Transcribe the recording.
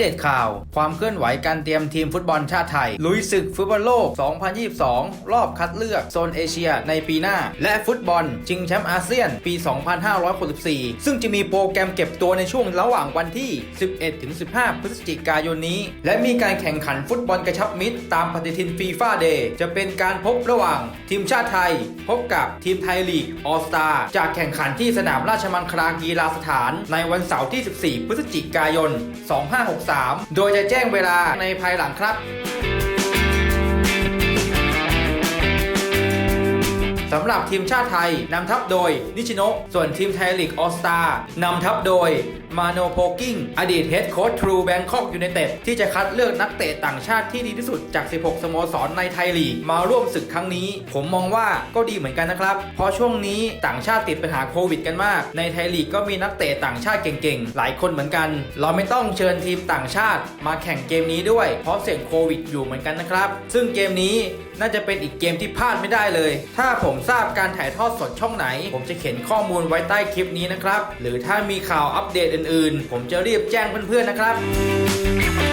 เดตข่าว ความเคลื่อนไหวการเตรียมทีมฟุตบอลชาติไทย ลุยศึกฟุตบอลโลก 2022 รอบคัดเลือกโซนเอเชียในปีหน้า และฟุตบอลชิงแชมป์อาเซียนปี 2564 ซึ่งจะมีโปรแกรมเก็บตัวในช่วงระหว่างวันที่ 11-15 พฤศจิกายนนี้ และมีการแข่งขันฟุตบอลกระชับมิตร ตามปฏิทินฟีฟ่าเดย์จะเป็นการพบระหว่างทีมชาติไทย พบกับทีมไทยลีกออสตาจากแข่งขันที่สนามราชมังคลากีฬาสถาน ในวันเสาร์ที่ 14 พฤศจิกายน 2563โดยจะแจ้งเวลาในภายหลังครับ สำหรับทีมชาติไทยนำทัพโดยนิชิโนะส่วนทีมไทยลีกออสตานำทัพโดยมาโนโพกิ้งอดีตเฮดโค้ชทรูแบงคอกยูไนเต็ดที่จะคัดเลือกนักเตะต่างชาติที่ดีที่สุดจาก 16 สโมสรในไทยลีก มาร่วมศึกครั้งนี้ ผมมองว่าก็ดีเหมือนกันนะครับ เพราะช่วงนี้ต่างชาติติดปัญหาโควิดกันมาก ในไทยลีกก็มีนักเตะต่างชาติเก่งๆ หลายคนเหมือนกัน เราไม่ต้องเชิญทีมต่างชาติ มาแข่งเกมนี้ด้วย เพราะเสี่ยงโควิดอยู่เหมือนกันนะครับ ซึ่งเกมนี้ น่าจะเป็นอีกเกมที่พลาดไม่ได้เลย ถ้าผมทราบการถ่ายทอดสดช่องไหน ผมจะเขียนข้อมูลไว้ใต้คลิปนี้นะครับ หรือถ้ามีข่าวอัปเดตอื่นๆ ผมจะรีบแจ้งเพื่อนๆนะครับ